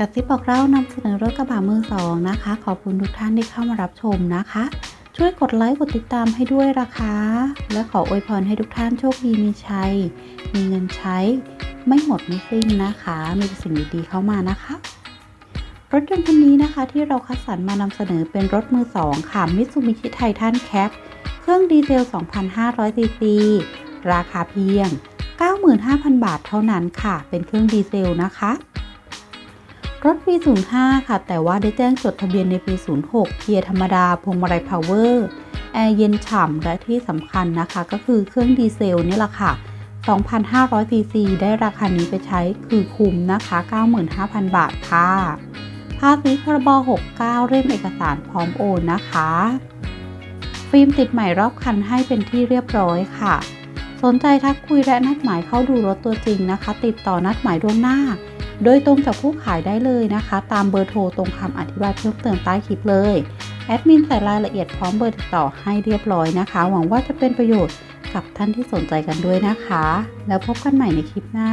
กระซิบบอกเล่านำเสนอรถกระบะมือสองนะคะ ขอบคุณทุกท่านที่เข้ามารับชมนะคะ ช่วยกดไลค์กดติดตามให้ด้วยนะคะ และขออวยพรให้ทุกท่านโชคดีมีชัย มีเงินใช้ ไม่หมดไม่สิ้นนะคะ มีสิ่งดีๆเข้ามานะคะ รถยนต์คันนี้นะคะที่เราคัดสรรมานำเสนอเป็นรถมือสองค่ะมิตซูบิชิไททันแคปเครื่องดีเซล 2,500ซีซีราคาเพียง 95,000 บาทเท่านั้นค่ะ เป็นเครื่องดีเซลนะคะ รถปี 05 ค่ะ แต่ว่าได้แจ้งจดทะเบียนในปี 06 เกียร์ธรรมดา พวงมาลัยพาวเวอร์ แอร์เย็นฉ่ำ และที่สำคัญนะคะ ก็คือเครื่องดีเซลนี่แหละค่ะ 2,500 ซีซี ได้ราคานี้ไปใช้คือคุ้มนะคะ 95,000 บาทค่ะ ภาษีพรบ 69 เล่มเอกสารพร้อมโอนนะคะ ฟิล์มติดใหม่รอบคันให้เป็นที่เรียบร้อยค่ะ สนใจทักคุยและนัดหมายเข้าดูรถตัวจริงนะคะ ติดต่อนัดหมายล่วงหน้า โดยตรงจากผู้ขายได้เลยนะคะ ตามเบอร์โทรตรงคำอธิบายเพิ่มเติมใต้คลิปเลยแอดมินใส่รายละเอียดพร้อมเบอร์ติดต่อให้เรียบร้อยนะคะ หวังว่าจะเป็นประโยชน์กับท่านที่สนใจกันด้วยนะคะ แล้วพบกันใหม่ในคลิปหน้า